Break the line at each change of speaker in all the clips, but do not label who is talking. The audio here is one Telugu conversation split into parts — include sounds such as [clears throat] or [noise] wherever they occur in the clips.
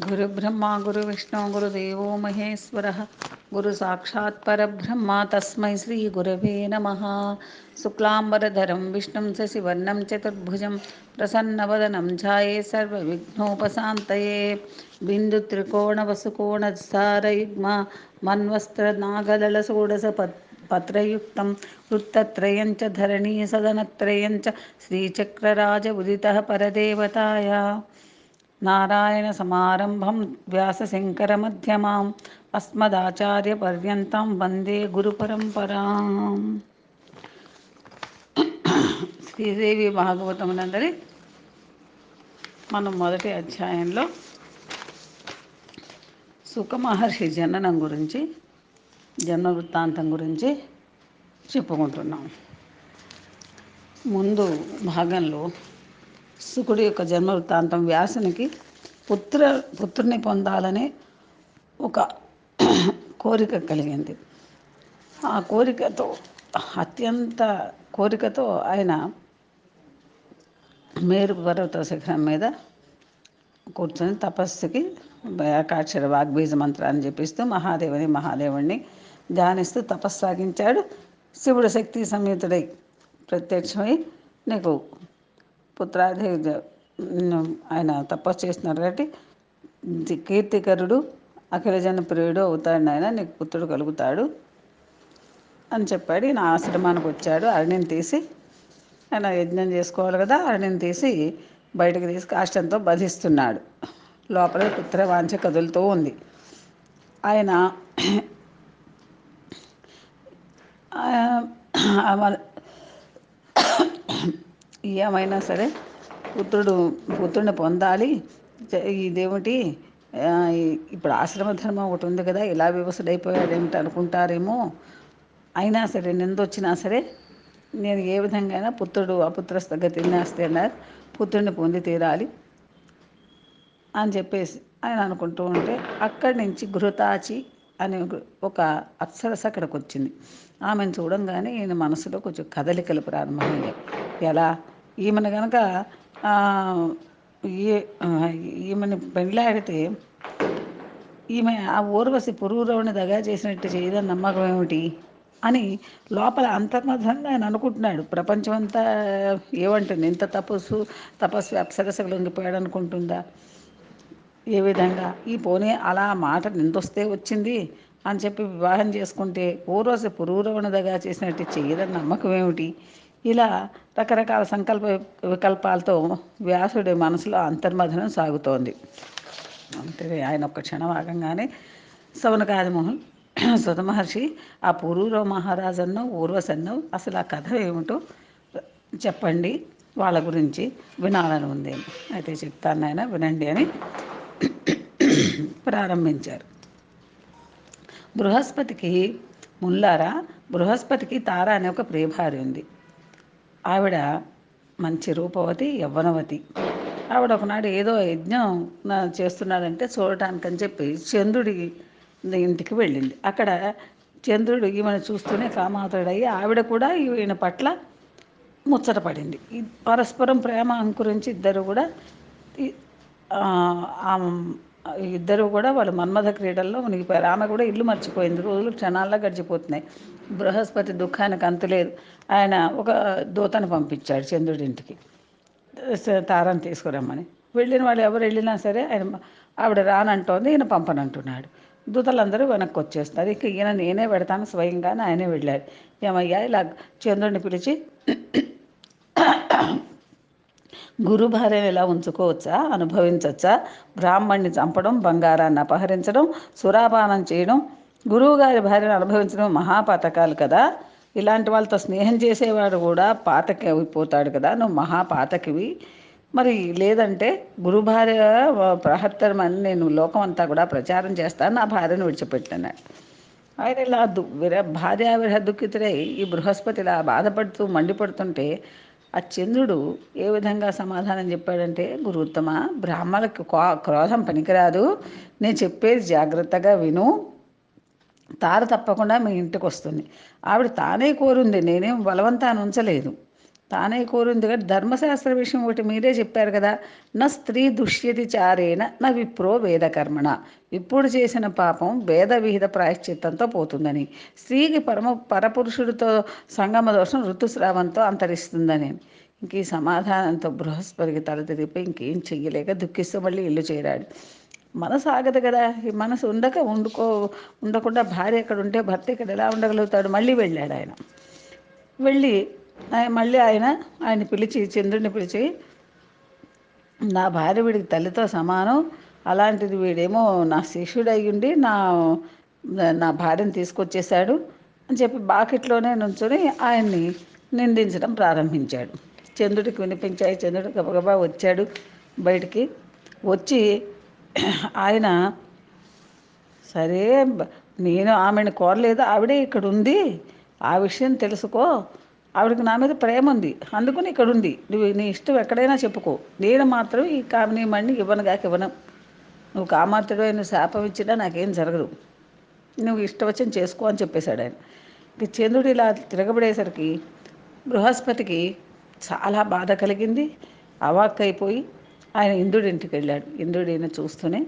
गुरुब्रह्मा गुरुविष्णु गुरुदेवो महेश्वरः। गुरुसाक्षात् परब्रह्मा तस्मै श्रीगुरवे नमः। शुक्लाम्बरधरं, विष्णुं शशिवर्णं चतुर्भुजं, प्रसन्नवदनं ध्याये सर्वविघ्नोपशान्तये। बिन्दुत्रिकोणवसुकोणसारयुग्मा मन्वस्त्रनागदलषोडशपत् पत्रयुक्तं वृत्तत्रयं च धरणीसदनत्रयं च श्रीचक्रराजउदितः परदेवताया। నారాయణ సమారంభం వ్యాస శంకర మధ్యమాం అస్మదాచార్య పర్యంతం వందే గురుపరంపరాం శ్రీదేవి భాగవతమునందరి మనం మొదటి అధ్యాయంలో సుఖమహర్షి జననం గురించి జన్మ వృత్తాంతం గురించి చెప్పుకుంటున్నాం. ముందు భాగంలో శుకుడి యొక్క జన్మ వృత్తాంతం వ్యాసునికి పుత్ర పుత్రుని పొందాలనే ఒక కోరిక కలిగింది. ఆ కోరికతో అత్యంత కోరికతో ఆయన మేరు పర్వత శిఖరం మీద కూర్చొని తపస్సుకి ఏకాక్షర వాగ్బీజ మంత్రాన్ని జపిస్తూ మహాదేవుని మహాదేవుణ్ణి ధ్యానిస్తూ తపస్సు సాగించాడు. శివుడు శక్తి సంయుతుడై ప్రత్యక్షమై నీకు పుత్రాది ఆయన తపస్సు చేస్తున్నారు కాబట్టి కీర్తికరుడు అఖిలజన ప్రియుడు అవుతాడు ఆయన నీకు పుత్రుడు కలుగుతాడు అని చెప్పాడు. ఈయన ఆశ్రమానికి వచ్చాడు. అరణిని తీసి ఆయన యజ్ఞం చేసుకోవాలి కదా అరణిని తీసి బయటకు తీసి కాష్టంతో బధిస్తున్నాడు. లోపల పుత్రవాంఛ కదులుతూ ఉంది. ఆయన ఏమైనా సరే పుత్రుడు పుత్రుడిని పొందాలి. ఇదేమిటి ఇప్పుడు ఆశ్రమ ధర్మం ఒకటి ఉంది కదా ఇలా వివసుడైపోయాడేమిటి అనుకుంటారేమో. అయినా సరే నిందొచ్చినా సరే నేను ఏ విధంగా అయినా పుత్రుడు అపుత్రస్థ గతి నాస్తేన్నారు పుత్రుడిని పొంది తీరాలి అని చెప్పేసి ఆయన అనుకుంటూ ఉంటే అక్కడి నుంచి గృహతాచి అనే ఒక అప్సరస అక్కడికి వచ్చింది. ఆమెను చూడంగానే ఈయన మనసులో కొంచెం కదలికలు ప్రారంభమయ్యాయి ఎలా? ఈమెను కనుక ఈమెను పెళ్ళాడితే ఈమె ఆ ఊర్వశి పురుగురవుని దగా చేసినట్టు చేయదని నమ్మకం ఏమిటి? అని లోపల అంతర్మధంగా ఆయన అనుకుంటున్నాడు. ప్రపంచం అంతా ఏమంటుంది? ఇంత తపస్సు తపస్సు అప్సరసలు లొంగిపోయాడు అనుకుంటుందా? ఏ విధంగా? ఈ పోనీ అలా మాట నిందొస్తే వచ్చింది అని చెప్పి వివాహం చేసుకుంటే పూర్వశ పురూరవణదగా చేసినట్టు చేయదని నమ్మకం ఏమిటి? ఇలా రకరకాల సంకల్ప వికల్పాలతో వ్యాసుడి మనసులో అంతర్మథనం సాగుతోంది. అంతే ఆయన ఒక్క క్షణం ఆగంగానే సవనకాదిమోహన్ సుత మహర్షి ఆ పూర్వ మహారాజన్నో ఊర్వశన్నో అసలు ఆ కథ ఏమిటో చెప్పండి. వాళ్ళ గురించి వినాలని ఉంది. అయితే చెప్తాను ఆయన వినండి అని ప్రారంభించారు. బృహస్పతికి ముల్లారా బృహస్పతికి తార అనే ఒక ప్రియభార్య ఉంది. ఆవిడ మంచి రూపవతి యవ్వనవతి. ఆవిడ ఒకనాడు ఏదో యజ్ఞం చేస్తున్నాడంటే చూడటానికని చెప్పి చంద్రుడి ఇంటికి వెళ్ళింది. అక్కడ చంద్రుడు ఈమెను చూస్తూనే కామాతుడయ్యి ఆవిడ కూడా ఈయన పట్ల ముచ్చటపడింది పరస్పరం ప్రేమ అంకురించి ఇద్దరు కూడా ఇద్దరు కూడా వాళ్ళు మన్మథ క్రీడల్లో మునిగిపోయారు. ఆమె కూడా ఇల్లు మర్చిపోయింది. రోజులు క్షణాల్లో గడిచిపోతున్నాయి. బృహస్పతి దుఃఖానికి అంతులేదు ఆయన ఒక దూతను పంపించాడు చంద్రుడింటికి తారని తీసుకురమ్మని. వెళ్ళిన వాళ్ళు ఎవరు వెళ్ళినా సరే ఆయన ఆవిడ రానంటోంది ఈయన పంపనంటున్నాడు. దూతలందరూ వెనక్కి వచ్చేస్తారు ఇక ఈయన నేనే పెడతాను స్వయంగానే ఆయనే వెళ్ళాడు. ఏమయ్యా ఇలా చంద్రుడిని పిలిచి గురు భార్యను ఇలా ఉంచుకోవచ్చా అనుభవించవచ్చా బ్రాహ్మణ్ణి చంపడం బంగారాన్ని అపహరించడం సురాపానం చేయడం గురువుగారి భార్యను అనుభవించడం మహాపాతకాలు కదా. ఇలాంటి వాళ్ళతో స్నేహం చేసేవాడు కూడా పాతకి అయిపోతాడు కదా. నువ్వు మహాపాతకివి. మరి లేదంటే గురు భార్య ప్రహత్తరమని నేను లోకం అంతా కూడా ప్రచారం చేస్తాను నా భార్యను విడిచిపెట్టినాడు ఆయన ఇలా దు విర భార్య దుఃఖితుడై ఈ బృహస్పతి ఇలా బాధపడుతూ మండిపడుతుంటే ఆ చంద్రుడు ఏ విధంగా సమాధానం చెప్పాడంటే గురుత్తమ బ్రాహ్మణులకు క్రోధం పనికిరాదు. నేను చెప్పేది జాగ్రత్తగా విను. తార తప్పకుండా మీ ఇంటికి వస్తుంది. ఆవిడ తానే కోరుంది. నేనేం బలవంతాన్ని ఉంచలేదు. తానే కోరింది కానీ ధర్మశాస్త్ర విషయం ఒకటి మీరే చెప్పారు కదా. నా స్త్రీ దుష్యతి చారేణ నా విప్రో వేదకర్మణ. ఇప్పుడు చేసిన పాపం వేద విహిత ప్రాయశ్చిత్తంతో పోతుందని. స్త్రీకి పరమ పరపురుషుడితో సంగమ దోషం ఋతుస్రావంతో అంతరిస్తుందని. ఇంక ఈ సమాధానంతో బృహస్పతికి తల తిరిగిపోయి ఇంకేం చెయ్యలేక దుఃఖిస్తూ మళ్ళీ ఇల్లు చేరాడు. మనసు ఆగదు కదా. ఈ మనసు ఉండక వండుకో ఉండకుండా భార్య ఎక్కడ ఉంటే భర్త ఇక్కడ ఎలా ఉండగలుగుతాడు? మళ్ళీ వెళ్ళాడు ఆయన. వెళ్ళి ఆయన మళ్ళీ ఆయన ఆయన పిలిచి చంద్రుడిని పిలిచి నా భార్య వీడికి తల్లితో సమానం. అలాంటిది వీడేమో నా శిష్యుడు అయ్యుండి నా నా భార్యను తీసుకొచ్చేసాడు అని చెప్పి బాకెట్లోనే నుంచొని ఆయన్ని నిందించడం ప్రారంభించాడు. చంద్రుడికి వినిపించాయి. చంద్రుడు గబగబా వచ్చాడు బయటికి. వచ్చి ఆయన సరే నేను ఆమెను కోరలేదు ఆవిడే ఇక్కడ ఉంది ఆ విషయం తెలుసుకో ఆవిడకి నా మీద ప్రేమ ఉంది అందుకని ఇక్కడ ఉంది నువ్వు నీ ఇష్టం ఎక్కడైనా చెప్పుకో నేను మాత్రం ఈ కామినీ మణి ఇవ్వను కాక ఇవ్వను. నువ్వు కామార్తెడు ఆయన శాపం ఇచ్చినా నాకేం జరగదు. నువ్వు ఇష్టవచ్చని చేసుకో అని చెప్పేశాడు ఆయన. ఇక చంద్రుడు ఇలా తిరగబడేసరికి బృహస్పతికి చాలా బాధ కలిగింది. అవాక్కైపోయి ఆయన ఇంద్రుడి ఇంటికి వెళ్ళాడు ఇంద్రుడు ఈయన చూస్తూనే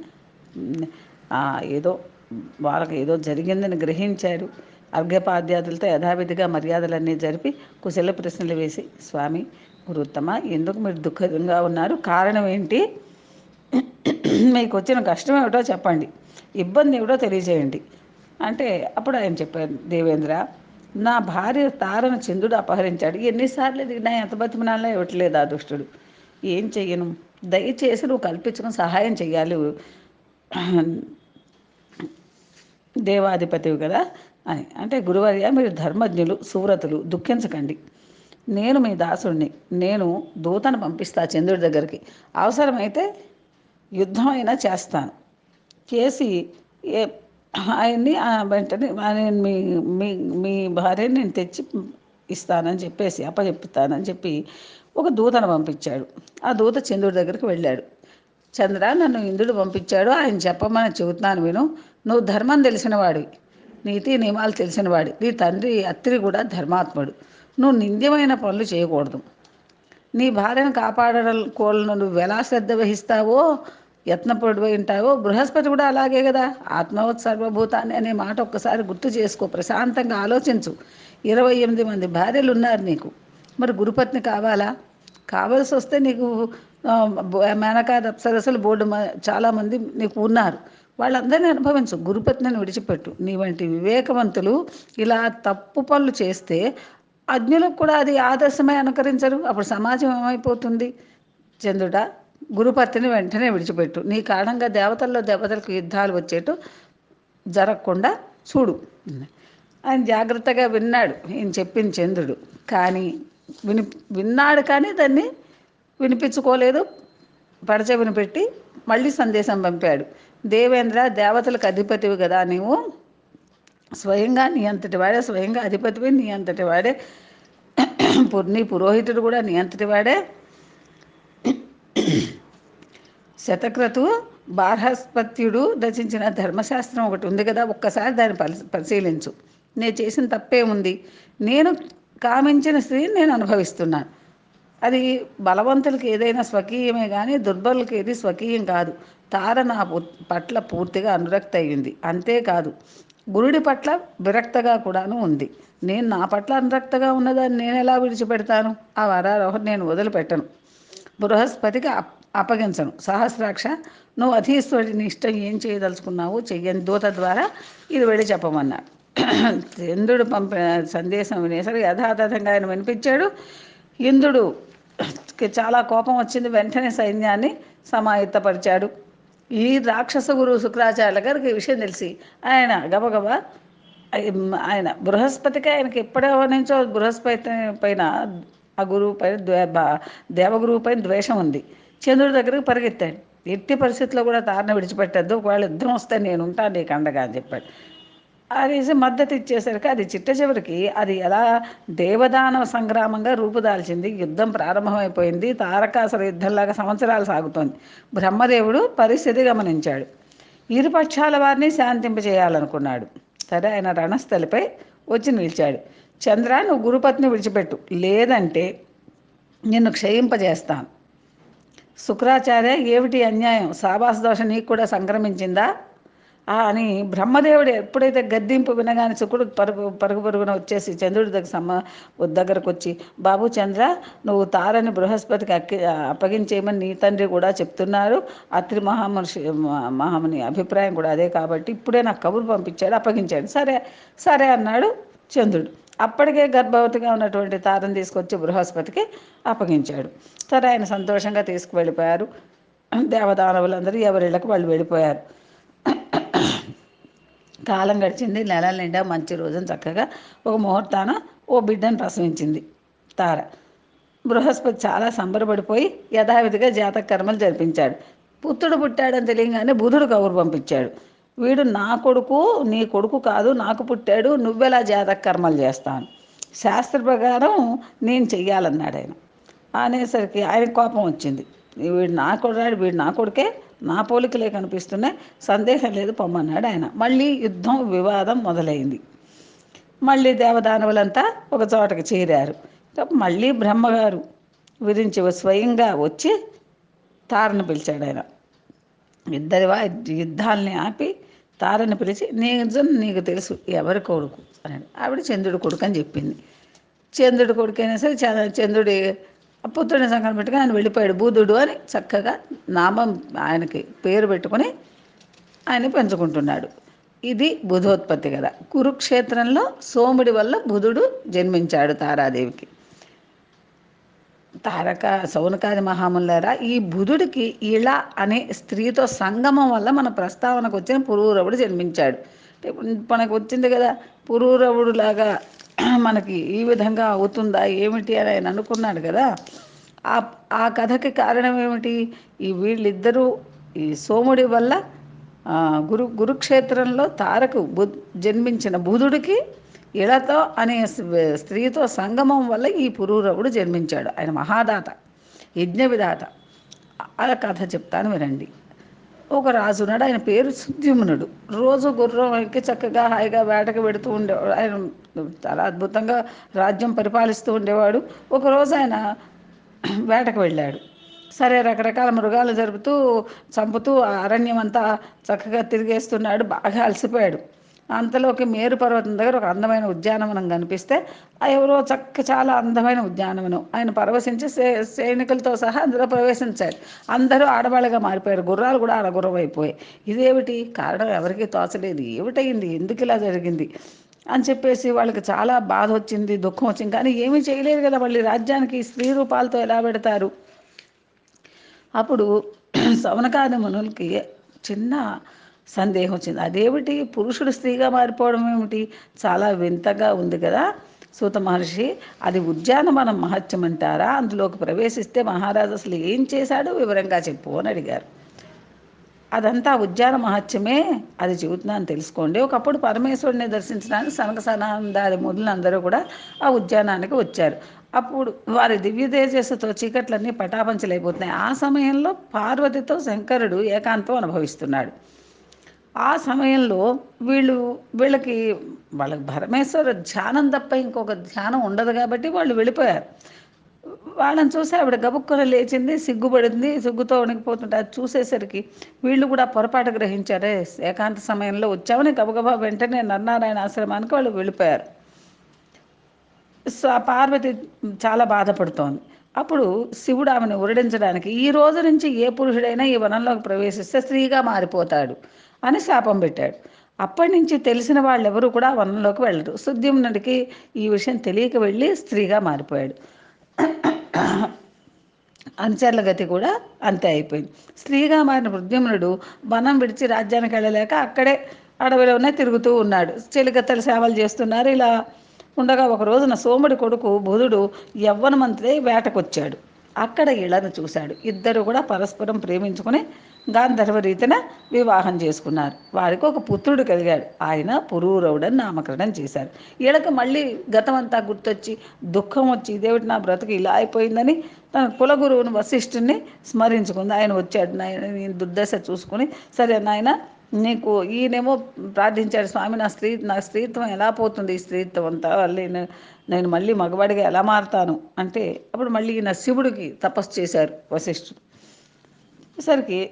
ఏదో వాళ్ళకి ఏదో జరిగిందని గ్రహించాడు అర్ఘ్యపాద్యాదులతో యథావిధిగా మర్యాదలన్నీ జరిపి కుశల ప్రశ్నలు వేసి స్వామి గురుత్తమ ఎందుకు మీరు దుఃఖంగా ఉన్నారు? కారణం ఏంటి? మీకు వచ్చిన కష్టం ఏమిటో చెప్పండి. ఇబ్బంది ఏమిటో తెలియజేయండి. అంటే అప్పుడు ఆయన చెప్పారు దేవేంద్ర నా భార్య తారను చంద్రుడు అపహరించాడు. ఎన్నిసార్లు దిగినా ఎంత బతిమనాలో ఇవ్వట్లేదు ఆ దుష్టుడు. ఏం చెయ్యను? దయచేసి నువ్వు కల్పించుకుని సహాయం చేయాలి దేవాధిపతివి కదా అని. అంటే గురువర్య మీరు ధర్మజ్ఞులు సూరతులు దుఃఖించకండి. నేను మీ దాసుడిని నేను దూతను పంపిస్తా చంద్రుడి దగ్గరికి. అవసరమైతే యుద్ధం అయినా చేస్తాను. చేసి ఏ ఆయన్ని ఆ వెంటనే ఆయన మీ మీ మీ భార్యని నేను తెచ్చి ఇస్తానని చెప్పేసి అప్పచెప్తానని చెప్పి ఒక దూతను పంపించాడు. ఆ దూత చంద్రుడి దగ్గరికి వెళ్ళాడు. చంద్ర నన్ను ఇంద్రుడు పంపించాడు. ఆయన చెప్పమని చెబుతున్నాను విను. నువ్వు ధర్మం తెలిసినవాడి నీతి నియమాలు తెలిసినవాడి నీ తండ్రి అత్తిరి కూడా ధర్మాత్ముడు. నువ్వు నింద్యమైన పనులు చేయకూడదు. నీ భార్యను కాపాడడం కోళ్ళను నువ్వు ఎలా శ్రద్ధ వహిస్తావో యత్నపడి ఉంటావో బృహస్పతి కూడా అలాగే కదా. ఆత్మవత్ సర్వభూతాన్ని అనే మాట ఒక్కసారి గుర్తు చేసుకో. ప్రశాంతంగా ఆలోచించు. ఇరవై ఎనిమిది మంది భార్యలు ఉన్నారు నీకు. మరి గురుపత్ని కావాలా? కావాల్సి వస్తే నీకు మేనకా అప్సరసలు బోర్డు మ- చాలామంది నీకు ఉన్నారు. వాళ్ళందరినీ అనుభవించు. గురుపత్నిని విడిచిపెట్టు. నీ వంటి వివేకవంతులు ఇలా తప్పు పనులు చేస్తే అజ్ఞులకు కూడా అది ఆదర్శమై అనుకరించరు. అప్పుడు సమాజం ఏమైపోతుంది? చంద్రుడా గురుపత్ని వెంటనే విడిచిపెట్టు. నీ కారణంగా దేవతల్లో దేవతలకు యుద్ధాలు వచ్చేట్టు జరగకుండా చూడు. ఆయన జాగ్రత్తగా విన్నాడు. ఈయన చెప్పింది చంద్రుడు. కానీ విని విన్నాడు కానీ దాన్ని వినిపించుకోలేదు. పడచెవిని పెట్టి మళ్ళీ సందేశం పంపాడు. దేవేంద్ర దేవతలకు అధిపతివి కదా నీవు. స్వయంగా నీ అంతటి వాడే స్వయంగా అధిపతివి నీ అంతటి వాడే. పుర్ణి నీ పురోహితుడు కూడా నీ అంతటి వాడే. శతక్రతు బార్హస్పత్యుడు రచించిన ధర్మశాస్త్రం ఒకటి ఉంది కదా ఒక్కసారి దాన్ని పరి పరిశీలించు. నేను చేసిన తప్పే ఉంది నేను కామించిన స్త్రీని నేను అనుభవిస్తున్నాను. అది బలవంతులకి ఏదైనా స్వకీయమే కానీ దుర్బలులకి ఏది స్వకీయం కాదు. తార నా పట్ల పూర్తిగా అనురక్త అయింది అంతేకాదు గురుడి పట్ల విరక్తగా కూడాను ఉంది. నేను నా పట్ల అనురక్తగా ఉన్నదాన్ని నేను ఎలా విడిచిపెడతాను? ఆ వరారోహం నేను వదిలిపెట్టను. బృహస్పతికి అప్ అప్పగించను. సహస్రాక్ష నువ్వు అధీశ్వరుడిని ఇష్టం ఏం చేయదలుచుకున్నావు చెయ్యని. దూత ద్వారా ఇది వెళ్ళి చెప్పమన్నాడు ఇంద్రుడు పంపిన సందేశం వినేసరికి యథాతథంగా ఆయన వినిపించాడు. ఇంద్రుడు చాలా కోపం వచ్చింది. వెంటనే సైన్యాన్ని సమాయత్తపరిచాడు ఈ రాక్షస గురువు శుక్రాచార్యుల గారికి ఈ విషయం తెలిసి ఆయన గబగబా ఆయన బృహస్పతికి ఆయనకి ఎప్పుడో నుంచో బృహస్పతి పైన ఆ గురువు పైన ద్వే బా- దేవగురువు పైన ద్వేషం ఉంది. చంద్రుడి దగ్గరికి పరిగెత్తాడు. ఎట్టి పరిస్థితుల్లో కూడా తారణ విడిచిపెట్టద్దు. ఒకవేళ యుద్ధం వస్తే నేను ఉంటాను నీకు అండగా అని చెప్పాడు. అనేసి మద్దతు ఇచ్చేసరికి అది చిట్ట చివరికి అది ఎలా దేవదానవ సంగ్రామంగా రూపుదాల్చింది. యుద్ధం ప్రారంభమైపోయింది. తారకాసుర యుద్ధంలాగా సంవత్సరాలు సాగుతోంది. బ్రహ్మదేవుడు పరిస్థితి గమనించాడు. ఇరు పక్షాల వారిని శాంతింపజేయాలనుకున్నాడు. సరే ఆయన రణస్థలిపై వచ్చి నిలిచాడు. చంద్ర నువ్వు గురుపత్ని విడిచిపెట్టు. లేదంటే నిన్ను క్షయింపజేస్తాను. శుక్రాచార్య ఏమిటి అన్యాయం? సాబాస్ దోష నీకు కూడా సంక్రమించిందా? అని బ్రహ్మదేవుడు ఎప్పుడైతే గద్దింపు వినగానే శుకుడు పరుగు పరుగు పరుగున వచ్చేసి చంద్రుడి దగ్గర సమ్మ దగ్గరకు వచ్చి బాబు చంద్ర నువ్వు తారని బృహస్పతికి అక్కి అప్పగించేయమని నీ తండ్రి కూడా చెప్తున్నారు. అత్రి మహామనిషి మహాముని అభిప్రాయం కూడా అదే కాబట్టి ఇప్పుడే నాకు కబురు పంపించాడు అప్పగించాడు. సరే సరే అన్నాడు చంద్రుడు. అప్పటికే గర్భవతిగా ఉన్నటువంటి తారను తీసుకొచ్చి బృహస్పతికి అప్పగించాడు. సరే ఆయన సంతోషంగా తీసుకువెళ్ళిపోయారు. దేవదానవులందరూ ఎవరిళ్ళకి వాళ్ళు వెళ్ళిపోయారు. కాలం గడిచింది నెల నిండా మంచి రోజున చక్కగా ఒక ముహూర్తాన ఓ బిడ్డను ప్రసవించింది తార. బృహస్పతి చాలా సంబరపడిపోయి యథావిధిగా జాతక కర్మలు జరిపించాడు. పుత్రుడు పుట్టాడని తెలియగానే బుధుడు కబురు పంపించాడు. వీడు నా కొడుకు నీ కొడుకు కాదు నాకు పుట్టాడు నువ్వెలా జాతక కర్మలు చేస్తాను శాస్త్ర ప్రకారం నేను చెయ్యాలన్నాడు ఆయన. అనేసరికి ఆయన కోపం వచ్చింది. వీడు నా కొడుకు వీడు నా కొడుకే నా పోలికలే కనిపిస్తున్నాయి. సందేహం లేదు పొమ్మన్నాడు ఆయన. మళ్ళీ యుద్ధం వివాదం మొదలైంది. మళ్ళీ దేవదానవులంతా ఒక చోటకి చేరారు. మళ్ళీ బ్రహ్మగారు విధించి స్వయంగా వచ్చి తారను పిలిచాడు ఆయన. ఇద్దరి యుద్ధాలని ఆపి తారని పిలిచి నిజం నీకు తెలుసు ఎవరి కొడుకు? అని ఆవిడ చంద్రుడి కొడుకు అని చెప్పింది. చంద్రుడి కొడుకు అయినా సరే చంద్రుడి పుత్రుడిని సంఘం పెట్టుకుని ఆయన వెళ్ళిపోయాడు. బుధుడు అని చక్కగా నామం ఆయనకి పేరు పెట్టుకొని ఆయన పెంచుకుంటున్నాడు. ఇది బుధోత్పత్తి కదా. కురుక్షేత్రంలో సోముడి వల్ల బుధుడు జన్మించాడు తారాదేవికి. తారక సౌనకాది మహాములారా ఈ బుధుడికి ఇళ అనే స్త్రీతో సంగమం వల్ల మన ప్రస్తావనకు వచ్చిన పురూరవుడు జన్మించాడు. మనకు వచ్చింది కదా పురూరవుడు లాగా మనకి ఈ విధంగా అవుతుందా ఏమిటి అని ఆయన అనుకున్నాడు కదా. ఆ ఆ కథకి కారణం ఏమిటి? ఈ వీళ్ళిద్దరూ ఈ సోముడి వల్ల గురు గురుక్షేత్రంలో తారకు బు జన్మించిన బుధుడికి ఇళతో అనే స్త్రీతో సంగమం వల్ల ఈ పురూరవుడు జన్మించాడు. ఆయన మహాదాత యజ్ఞ విధాత ఆ కథ చెప్తాను వినండి. ఒక రాజున్నాడు ఆయన పేరు సుద్యుమ్నుడు. రోజు గుర్రం ఎక్కి చక్కగా హాయిగా వేటకు పెడుతూ ఉండేవాడు. ఆయన చాలా అద్భుతంగా రాజ్యం పరిపాలిస్తూ ఉండేవాడు. ఒకరోజు ఆయన వేటకు వెళ్ళాడు. సరే రకరకాల మృగాలు జరుపుతూ చంపుతూ అరణ్యం అంతా చక్కగా తిరిగేస్తున్నాడు. బాగా అలసిపోయాడు. అంతలోకి మేరు పర్వతం దగ్గర ఒక అందమైన ఉద్యానవనం కనిపిస్తే ఎవరో చక్క చాలా అందమైన ఉద్యానవనం. ఆయన పరవశించి సే సైనికులతో సహా అందులో ప్రవేశించారు. అందరూ ఆడవాళ్ళగా మారిపోయారు. గుర్రాలు కూడా ఆడగుర్రం అయిపోయాయి ఇదేమిటి? కారణం ఎవరికీ తోచలేదు. ఏమిటయింది ఎందుకు ఇలా జరిగింది? అని చెప్పేసి వాళ్ళకి చాలా బాధ వచ్చింది దుఃఖం వచ్చింది. కానీ ఏమీ చేయలేరు కదా మళ్ళీ. రాజ్యానికి స్త్రీ రూపాలతో ఎలా పెడతారు? అప్పుడు [clears throat] సవనకాది మునులకి చిన్న సందేహం వచ్చింది. అదేమిటి? పురుషుడు స్త్రీగా మారిపోవడం ఏమిటి? చాలా వింతగా ఉంది కదా సూత మహర్షి. అది ఉద్యానవనం మహత్యం అంటారా? అందులోకి ప్రవేశిస్తే మహారాజు అసలు ఏం చేశాడో? వివరంగా చెప్పు అని అడిగారు. అదంతా ఉద్యాన మహత్యమే. అది చెబుతున్నాను తెలుసుకోండి. ఒకప్పుడు పరమేశ్వరుని దర్శించడానికి సనక సనాందాది మొదలందరూ కూడా ఆ ఉద్యానానికి వచ్చారు. అప్పుడు వారి దివ్య తేజస్సుతో చీకట్లన్నీ పటాపంచలైపోతున్నాయి. ఆ సమయంలో పార్వతితో శంకరుడు ఏకాంతం అనుభవిస్తున్నాడు. ఆ సమయంలో వీళ్ళు వీళ్ళకి వాళ్ళకి పరమేశ్వర ధ్యానం తప్ప ఇంకొక ధ్యానం ఉండదు కాబట్టి వాళ్ళు వెళ్ళిపోయారు. వాళ్ళని చూసి ఆవిడ గబుక్కున లేచింది సిగ్గుపడింది సిగ్గుతో వణికిపోతుంటే అది చూసేసరికి వీళ్ళు కూడా పొరపాటు గ్రహించారే ఏకాంత సమయంలో వచ్చామని గబగబా వెంటనే నరనారాయణ ఆశ్రమానికి వాళ్ళు వెళ్ళిపోయారు. సో పార్వతి చాలా బాధపడుతోంది. అప్పుడు శివుడు ఆమెను ఉరడించడానికి ఈ రోజు నుంచి ఏ పురుషుడైనా ఈ వనంలోకి ప్రవేశిస్తే స్త్రీగా మారిపోతాడు. అని శాపం పెట్టాడు. అప్పటి నుంచి తెలిసిన వాళ్ళు ఎవరు కూడా వనంలోకి వెళ్ళరు. సుద్యుమ్నుడికి ఈ విషయం తెలియక వెళ్ళి స్త్రీగా మారిపోయాడు. అనుచరుల గతి కూడా అంతే అయిపోయింది. స్త్రీగా మారిన ప్రద్యుమ్నుడు వనం విడిచి రాజ్యానికి వెళ్ళలేక అక్కడే అడవిలోనే తిరుగుతూ ఉన్నాడు. చెలికత్తెల సేవలు చేస్తున్నారు. ఇలా ఉండగా ఒక రోజున సోముడి కొడుకు బుధుడు యవ్వనమంతుడై వేటకొచ్చాడు. అక్కడ ఇళ్ళను చూశాడు. ఇద్దరు కూడా పరస్పరం ప్రేమించుకుని గాంధర్వ రీతిన వివాహం చేసుకున్నారు. వారికి ఒక పుత్రుడు కలిగాడు. ఆయన పురూరవుడని నామకరణం చేశారు. ఈడకు మళ్ళీ గతమంతా గుర్తొచ్చి దుఃఖం వచ్చి ఇదేమిటి నా బ్రతుకు ఇలా అయిపోయిందని తన కులగురువుని వశిష్ఠుని స్మరించుకుంది. ఆయన వచ్చాడు. నాయన నేను దుర్దశ చూసుకుని సరే నాయన నీకు ఈయనేమో ప్రార్థించాడు. స్వామి నా స్త్రీ నా స్త్రీత్వం ఎలా పోతుంది? ఈ స్త్రీత్వం అంతా నేను నేను మళ్ళీ మగవాడిగా ఎలా మారుతాను? అంటే అప్పుడు మళ్ళీ ఈయన శివుడికి తపస్సు చేశారు వశిష్ఠుడు. సరికి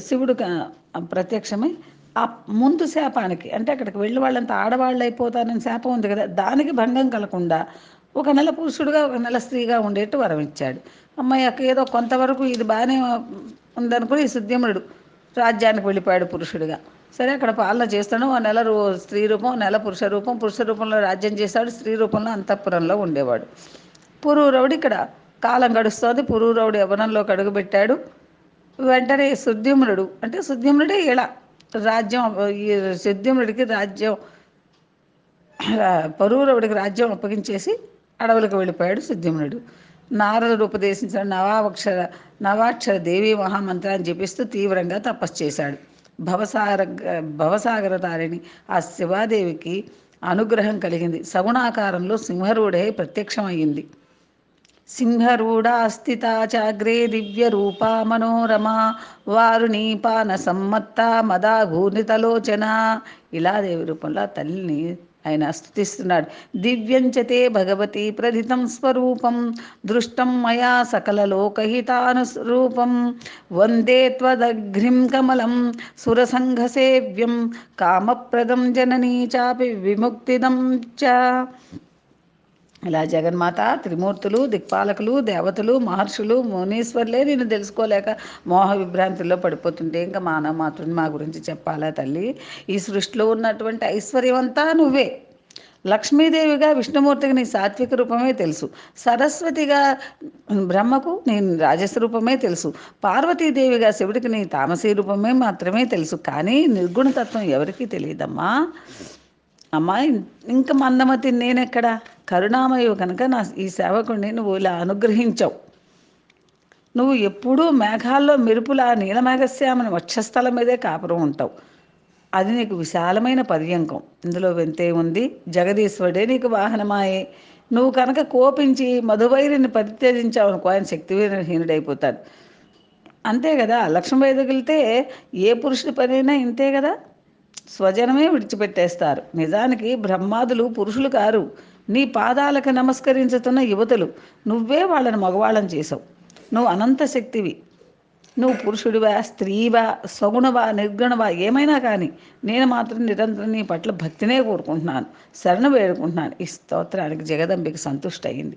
శివుడు ప్రత్యక్షమై ఆ ముందు శాపానికి అంటే అక్కడికి వెళ్ళి వాళ్ళంతా ఆడవాళ్ళు అయిపోతారని శాపం ఉంది కదా దానికి భంగం కలగకుండా ఒక నెల పురుషుడుగా ఒక నెల స్త్రీగా ఉండేట్టు వరం ఇచ్చాడు. అమ్మాయి ఏదో కొంతవరకు ఇది బాగానే ఉందనుకుని ఈ సుద్యముడు రాజ్యానికి వెళ్ళిపోయాడు పురుషుడిగా. సరే అక్కడ పాలన చేస్తాడు. ఓ నెల రూ స్త్రీ రూపం నెల పురుష రూపం. పురుష రూపంలో రాజ్యం చేశాడు స్త్రీ రూపంలో అంతఃపురంలో ఉండేవాడు. పురూరవుడు ఇక్కడ కాలం గడుస్తోంది. పురూరవుడు యవనంలోకి అడుగుపెట్టాడు. వెంటనే సుద్యుమ్నుడు అంటే సుద్యుమ్నుడే ఇలా రాజ్యం ఈ సుద్యుమ్నుడికి రాజ్యం పరూరవుడికి రాజ్యం అప్పగించేసి అడవులకు వెళ్ళిపోయాడు సుద్యుమ్నుడు. నారదుడు ఉపదేశించిన నవాక్షర నవాక్షర దేవి మహామంత్రాన్ని జపిస్తూ తీవ్రంగా తపస్సు చేశాడు. భవసాగర భవసాగర తారిణి ఆ శివాదేవికి అనుగ్రహం కలిగింది. సగుణాకారంలో సింహరుడే ప్రత్యక్షమయ్యింది. సింహరూఢాస్థితాచాగ్రే దివ్య రూపా మనోరమా వారుణీ పాన సమ్మత్త మదాఘూర్ణితలోచన ఇలా దేవి రూపంలో తల్లిని ఆయన స్థుతిస్తున్నాడు దివ్యంచతే భగవతి ప్రథితం స్వరూపం దృష్టం మయా సకల లోకహితానురూపం వందే త్వదఘ్రిం కమలం సురసంఘసేవ్యం కామప్రదం జననీ చాపి విముక్తిదం చ ఇలా జగన్మాత త్రిమూర్తులు దిక్పాలకులు దేవతలు మహర్షులు మునీశ్వర్లే నేను తెలుసుకోలేక మోహ విభ్రాంతిలో పడిపోతుంటే ఇంకా మానవ మాతృని మా గురించి చెప్పాలా తల్లి? ఈ సృష్టిలో ఉన్నటువంటి ఐశ్వర్యం అంతా నువ్వే. లక్ష్మీదేవిగా విష్ణుమూర్తికి నీ సాత్విక రూపమే తెలుసు. సరస్వతిగా బ్రహ్మకు నీ రాజస రూపమే తెలుసు. పార్వతీదేవిగా శివుడికి నీ తామసీ రూపమే మాత్రమే తెలుసు. కానీ నిర్గుణతత్వం ఎవరికీ తెలియదమ్మా. అమ్మా ఇంకా మందమతి నేనెక్కడ? కరుణామయ్య కనుక నా ఈ సేవకుడిని నువ్వు ఇలా అనుగ్రహించావు. నువ్వు ఎప్పుడూ మేఘాల్లో మెరుపులా నీలమేఘశ్యామని వక్షస్థలం మీదే కాపురం ఉంటావు. అది నీకు విశాలమైన పర్యంకం. ఇందులో వింతే ఉంది జగదీశ్వరుడే నీకు వాహనమాయే. నువ్వు కనుక కోపించి మధువైరిని పరిత్యజించావు అనుకో ఆయన శక్తిహీనుడైపోతాడు. అంతే కదా లక్ష్మీ తగిలితే ఏ పురుషుడి పనైనా ఇంతే కదా? స్వజనమే విడిచిపెట్టేస్తారు. నిజానికి బ్రహ్మాదులు పురుషులు కారు. నీ పాదాలకు నమస్కరించుతున్న యువతులు నువ్వే వాళ్ళని మగవాళ్ళని చేసావు నువ్వు అనంత శక్తివి. నువ్వు పురుషుడివా స్త్రీవా సగుణవా నిర్గుణవా ఏమైనా కానీ నేను మాత్రం నిరంతరం నీ పట్ల భక్తినే కోరుకుంటున్నాను శరణ వేడుకుంటున్నాను. ఈ స్తోత్రానికి జగదంబికి సంతుష్టి అయింది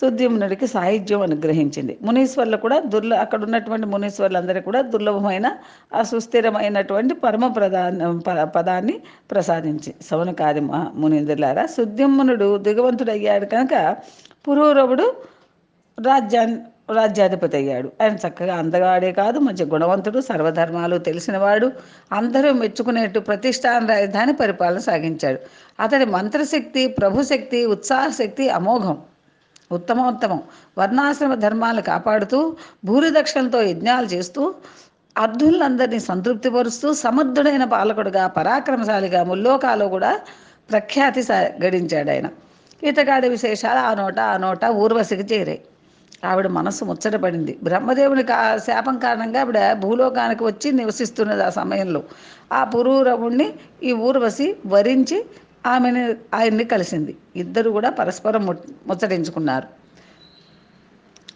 సుద్యుమ్నుడికి సాహిత్యం అనుగ్రహించింది. మునీశ్వర్లు కూడా దుర్ల అక్కడ ఉన్నటువంటి మునీశ్వర్లందరూ కూడా దుర్లభమైన ఆ సుస్థిరమైనటువంటి పరమ ప్రధాన ప- పదాన్ని ప్రసాదించి సవనకాది మునీంద్రులారా సుద్యుమ్నుడు దిగవంతుడు అయ్యాడు కనుక పురూరవుడు రాజ్యాన్ని రాజ్యాధిపతి అయ్యాడు. ఆయన చక్కగా అందగాడే కాదు మంచి గుణవంతుడు సర్వధర్మాలు తెలిసినవాడు. అందరూ మెచ్చుకునేట్టు ప్రతిష్టాన రాజధాని పరిపాలన సాగించాడు. అతడి మంత్రశక్తి ప్రభుశక్తి ఉత్సాహశక్తి అమోఘం. ఉత్తమోత్తమం. వర్ణాశ్రమ ధర్మాలు కాపాడుతూ భూరిదక్షిణతో యజ్ఞాలు చేస్తూ అర్ధులందరినీ సంతృప్తిపరుస్తూ సమర్థుడైన పాలకుడుగా పరాక్రమశాలిగా ముల్లోకాలో కూడా ప్రఖ్యాతి సా- గడించాడు ఆయన. ఇతగాడి విశేషాలు ఆ నోట ఆ నోట ఊర్వశికి చేరాయి. ఆవిడ మనస్సు ముచ్చటపడింది బ్రహ్మదేవుని కా శాపం కారణంగా ఆవిడ భూలోకానికి వచ్చి నివసిస్తున్నది ఆ సమయంలో. ఆ పురూరవుణ్ణి ఈ ఊర్వశి వరించి ఆమెను ఆయన్ని కలిసింది. ఇద్దరు కూడా పరస్పరం ముచ్చటించుకున్నారు.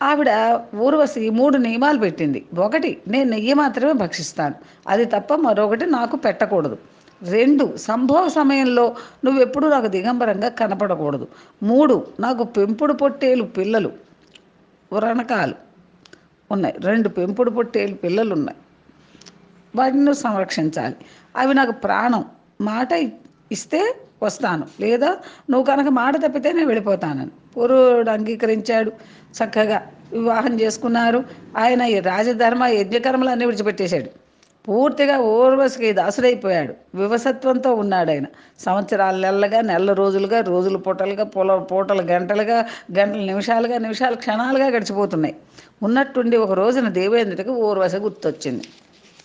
ఆవిడ ఊర్వశి మూడు నియమాలు పెట్టింది. ఒకటి నేను నెయ్యి మాత్రమే భక్షిస్తాను. అది తప్ప మరొకటి నాకు పెట్టకూడదు. రెండు సంభవ సమయంలో నువ్వెప్పుడు నాకు దిగంబరంగా కనపడకూడదు. మూడు నాకు పెంపుడు పొట్టేలు పిల్లలు వ్రణకాలు ఉన్నాయి. రెండు పెంపుడు పొట్టేలు పిల్లలు ఉన్నాయి. వాటిని సంరక్షించాలి. అవి నాకు ప్రాణం. మాట ఇస్తే వస్తాను. లేదా నువ్వు కనుక మాట తప్పితే నేను వెళ్ళిపోతానని పూర్వుడు అంగీకరించాడు. చక్కగా వివాహం చేసుకున్నారు. ఆయన ఈ రాజధర్మ యజ్ఞకర్మలు అన్నీ విడిచిపెట్టేశాడు. పూర్తిగా ఊర్వశకి దాసుడైపోయాడు. వివసత్వంతో ఉన్నాడు ఆయన. సంవత్సరాల నెలలుగా నెల రోజులుగా రోజులు పూటలుగా పూల పూటలు గంటలుగా గంటలు నిమిషాలుగా నిమిషాలు క్షణాలుగా గడిచిపోతున్నాయి. ఉన్నట్టుండి ఒక రోజున దేవేంద్రుడికి ఊర్వశ గుర్తొచ్చింది.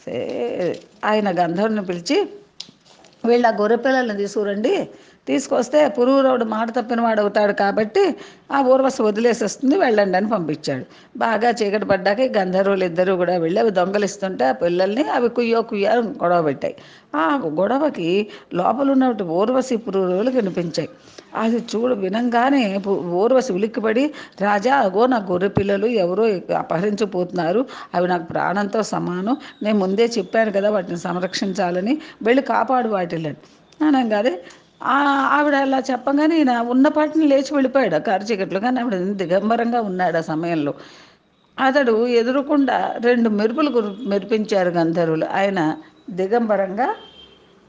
సే ఆయన గంధర్వుని పిలిచి వీళ్ళ గొర్రె పిల్లల్ని తీసుకురండి. తీసుకొస్తే పురూరవుడు మాట తప్పిన వాడు అవుతాడు కాబట్టి ఆ ఊర్వశ వదిలేసేస్తుంది వెళ్ళండి అని పంపించాడు. బాగా చీకటి పడ్డాక ఈ గంధర్వులు ఇద్దరు కూడా వెళ్ళి అవి దొంగలిస్తుంటే ఆ పిల్లల్ని అవి కుయ్యో కుయ్యో గొడవ పెట్టాయి. ఆ గొడవకి లోపల ఉన్నటువంటి ఊర్వశి పురూరవులు కనిపించాయి. అది చూడు వినంగానే ఊర్వశి ఉలిక్కిపడి రాజా అగో నా గొర్రె పిల్లలు ఎవరో అపహరించిపోతున్నారు. అవి నాకు ప్రాణంతో సమానం. నేను ముందే చెప్పాను కదా వాటిని సంరక్షించాలని. వెళ్ళి కాపాడు వాటిల్లని. అనగానే ఆవిడ అలా చెప్పగానే ఈయన ఉన్న పాటిని లేచి వెళ్ళిపోయాడు. ఆ కారు చీకట్లో. కానీ ఆవిడ దిగంబరంగా ఉన్నాడు ఆ సమయంలో. అతడు ఎదురుకుండా రెండు మెరుపులు మెరిపించారు గంధర్వులు. ఆయన దిగంబరంగా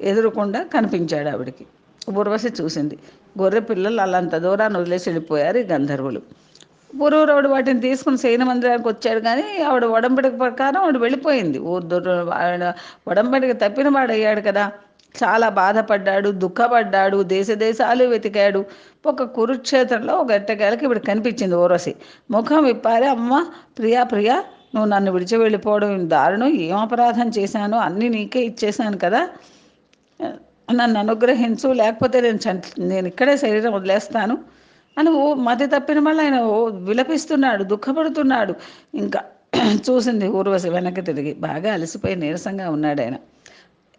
ఎదురుకుండా కనిపించాడు ఆవిడకి. ఊర్వశి చూసింది. గొర్రె పిల్లలు అలాంత దూరాన్ని వదిలేసి వెళ్ళిపోయారు ఈ గంధర్వులు. పురూరవుడు వాటిని తీసుకుని శయన మందిరానికి వచ్చాడు కానీ ఆవిడ ఒడంబడిక ప్రకారం ఆవిడ వెళ్ళిపోయింది. ఓ ఆవిడ ఒడంబడిక తప్పిన వాడయ్యాడు కదా. చాలా బాధపడ్డాడు దుఃఖపడ్డాడు దేశ దేశాలు వెతికాడు. ఒక కురుక్షేత్రంలో ఒక ఎట్టకేలకి ఇప్పుడు కనిపించింది ఊర్వశి ముఖం విప్పారే అమ్మ ప్రియా ప్రియా నువ్వు నన్ను విడిచి వెళ్ళిపోవడం దారుణం ఏం అపరాధం చేశాను అన్నీ నీకే ఇచ్చేశాను కదా. నన్ను అనుగ్రహించు లేకపోతే నేను చంప నేను ఇక్కడే శరీరం వదిలేస్తాను అని ఓ మతి తప్పిన మళ్ళీ ఆయన ఓ విలపిస్తున్నాడు దుఃఖపడుతున్నాడు. ఇంకా [clears throat] చూసింది ఊర్వశి వెనక్కి తిరిగి బాగా అలసిపోయి నీరసంగా ఉన్నాడు ఆయన.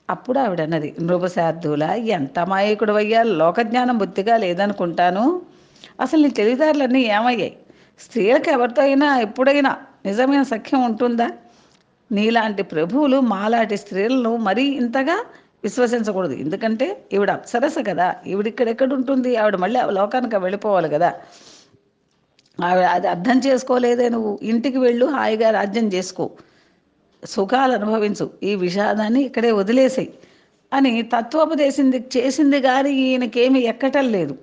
అప్పుడు ఆవిడ అన్నది నృపశార్థుల ఎంత మాయకుడు అయ్యా లోకజ్ఞానం బుద్ధిగా లేదనుకుంటాను. అసలు నీ తెలివిదారులన్నీ ఏమయ్యాయి? స్త్రీలకు ఎవరితో అయినా ఎప్పుడైనా నిజమైన సఖ్యం ఉంటుందా? నీలాంటి ప్రభువులు మాలాంటి స్త్రీలను మరీ ఇంతగా విశ్వసించకూడదు. ఎందుకంటే ఈవిడ అప్సరస కదా. ఈవిడ ఇక్కడెక్కడ ఉంటుంది? ఆవిడ మళ్ళీ ఆ లోకానికి వెళ్ళిపోవాలి కదా. ఆవిడ అది అర్థం చేసుకోలేదే నువ్వు. ఇంటికి వెళ్ళు హాయిగా రాజ్యం చేసుకో. సుఖాలు అనుభవించు. ఈ విషాదాన్ని ఇక్కడే వదిలేసాయి అని తత్వోపదేశింది చేసింది కానీ ఈయనకేమి ఎక్కటం లేదు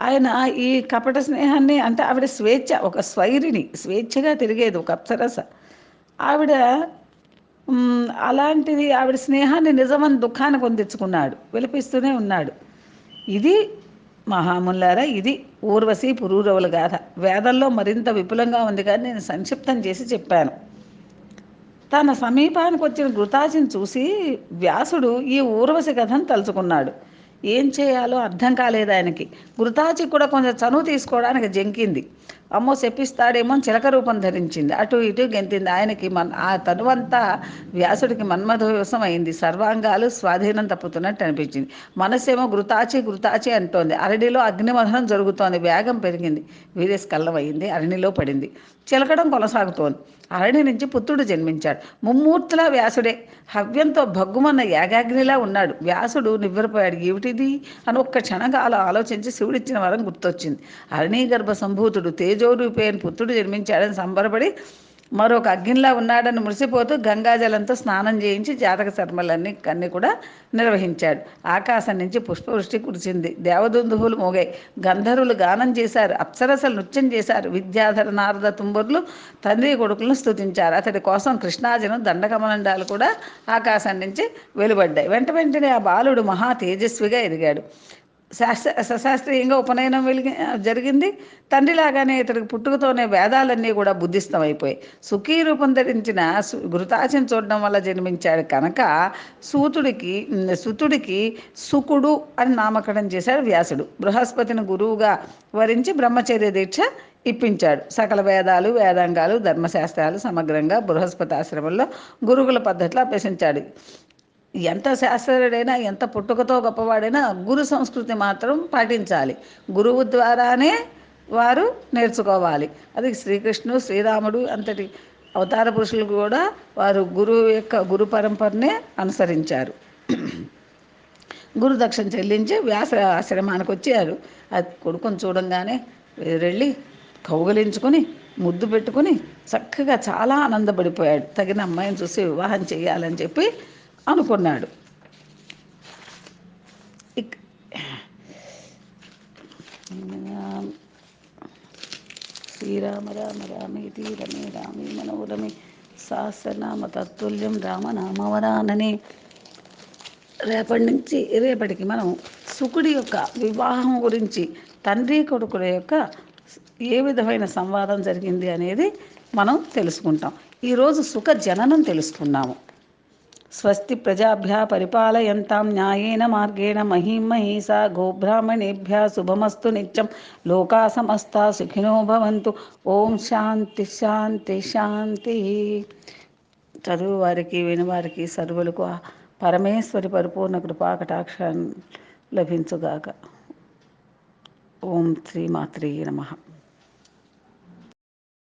ఆయన ఈ కపట స్నేహాన్ని అంటే ఆవిడ స్వేచ్ఛ ఒక స్వైరిని స్వేచ్ఛగా తిరిగేది ఒక అప్సరస. ఆవిడ అలాంటిది ఆవిడ స్నేహాన్ని నిజమని దుఃఖాన్ని పొందించుకున్నాడు విలపిస్తూనే ఉన్నాడు. ఇది మహాముల్లారా ఇది ఊర్వశి పురూరవుల గాథ. వేదంలో మరింత విపులంగా ఉంది కానీ నేను సంక్షిప్తం చేసి చెప్పాను. తన సమీపానికి వచ్చిన ఘృతాచిని చూసి వ్యాసుడు ఈ ఊర్వశి కథను తలుచుకున్నాడు. ఏం చేయాలో అర్థం కాలేదు ఆయనకి. ఘృతాచి కూడా కొంచెం చనువు తీసుకోవడానికి జంకింది. అమ్మో శపిస్తాడేమో అని చిలక రూపం ధరించింది. అటు ఇటు గెంతింది. ఆయనకి మన్ ఆ తనువంతా వ్యాసుడికి మన్మధోసం అయింది. సర్వాంగాలు స్వాధీనం తప్పుతున్నట్టు అనిపించింది. మనసేమో ఘృతాచి ఘృతాచి అంటోంది. అరణిలో అగ్నిమథనం జరుగుతోంది. వేగం పెరిగింది. వీర్యస్కల్లం అయింది అరణిలో పడింది. చిలకడం కొనసాగుతోంది. అరణి నుంచి పుత్రుడు జన్మించాడు. ముమ్మూర్తిలా వ్యాసుడే. హవ్యంతో భగ్గుమన్న యాగాగ్నిలా ఉన్నాడు. వ్యాసుడు నివ్వెరపోయాడు. ఏమిటిది? అని ఒక్క క్షణకాలం ఆలోచించి శివుడిచ్చిన వరం గుర్తొచ్చింది. అరణీ గర్భ సంభూతుడు తేజోరూపేణ పుత్రుడు జన్మించాడని సంబరపడి మరొక అగ్నిలా ఉన్నాడని మురిసిపోతూ గంగాజలంతో స్నానం చేయించి జాతక శర్మలన్నీ అన్నీ కూడా నిర్వహించాడు. ఆకాశం నుంచి పుష్పవృష్టి కురిసింది. దేవదుందువులు మోగాయి. గంధర్వులు గానం చేశారు. అప్సరసలు నృత్యం చేశారు. విద్యాధర నారద తుంబుర్లు తండ్రి కొడుకులను స్తుతించారు. అతడి కోసం కృష్ణాజనం దండకమలండాలు కూడా ఆకాశం నుంచి వెలువడ్డాయి. వెంట వెంటనే ఆ బాలుడు మహా తేజస్విగా ఎదిగాడు. శాస్త్ర సశాస్త్రీయంగా ఉపనయనం వెలిగి జరిగింది. తండ్రిలాగానే ఇతడికి పుట్టుకతోనే వేదాలన్నీ కూడా బుద్ధిస్తమైపోయాయి సుఖీ రూపం ధరించిన సు- ఘృతాచిని చూడడం వల్ల జన్మించాడు కనుక సూతుడికి సుతుడికి సుకుడు అని నామకరణం చేశాడు వ్యాసుడు. బృహస్పతిని గురువుగా వరించి బ్రహ్మచర్య దీక్ష ఇప్పించాడు. సకల వేదాలు వేదాంగాలు ధర్మశాస్త్రాలు సమగ్రంగా బృహస్పతి ఆశ్రమంలో గురుకుల పద్ధతిలో అభ్యసించాడు. ఎంత శాస్త్రుడైనా ఎంత పుట్టుకతో గొప్పవాడైనా గురు సంస్కృతి మాత్రం పాటించాలి. గురువు ద్వారానే వారు నేర్చుకోవాలి. అది శ్రీకృష్ణుడు శ్రీరాముడు అంతటి అవతార పురుషులు కూడా వారు గురువు యొక్క గురు పరంపరనే అనుసరించారు. గురు దక్షిణ చెల్లించి వ్యాస ఆశ్రమానికి వచ్చారు. అది కొడుకుని చూడంగానే వెళ్ళి కౌగలించుకొని ముద్దు పెట్టుకుని చక్కగా చాలా ఆనందపడిపోయాడు. తగిన అమ్మాయిని చూసి వివాహం చేయాలని చెప్పి అనుకున్నాడు. ఇక్ శ్రీరామ రామ రామేతి రమే రామే మనోరమే సహస్రనామ తత్తుల్యం రామనామవరానని. రేపటి నుంచి రేపటికి మనం సుకుడి యొక్క వివాహం గురించి తండ్రి కొడుకుల యొక్క ఏ విధమైన సంవాదం జరిగింది అనేది మనం తెలుసుకుంటాం. ఈరోజు సుఖ జననం తెలుసుకున్నాము. స్వస్తి ప్రజాభ్య పరిపాలయంతాం న్యాయేన మార్గేణ మహిం మహిషా గోబ్రాహ్మణేభ్య శుభమస్తు నిత్యం లోకా సమస్త సుఖినో భవంతు. ఓం శాంతి శాంతి శాంతి. చదువు వారికి వినివారికి సర్వులకు పరమేశ్వరి పరిపూర్ణ కృపా కటాక్షాన్ని లభించుగాక. ఓం శ్రీమాత్రే నమః.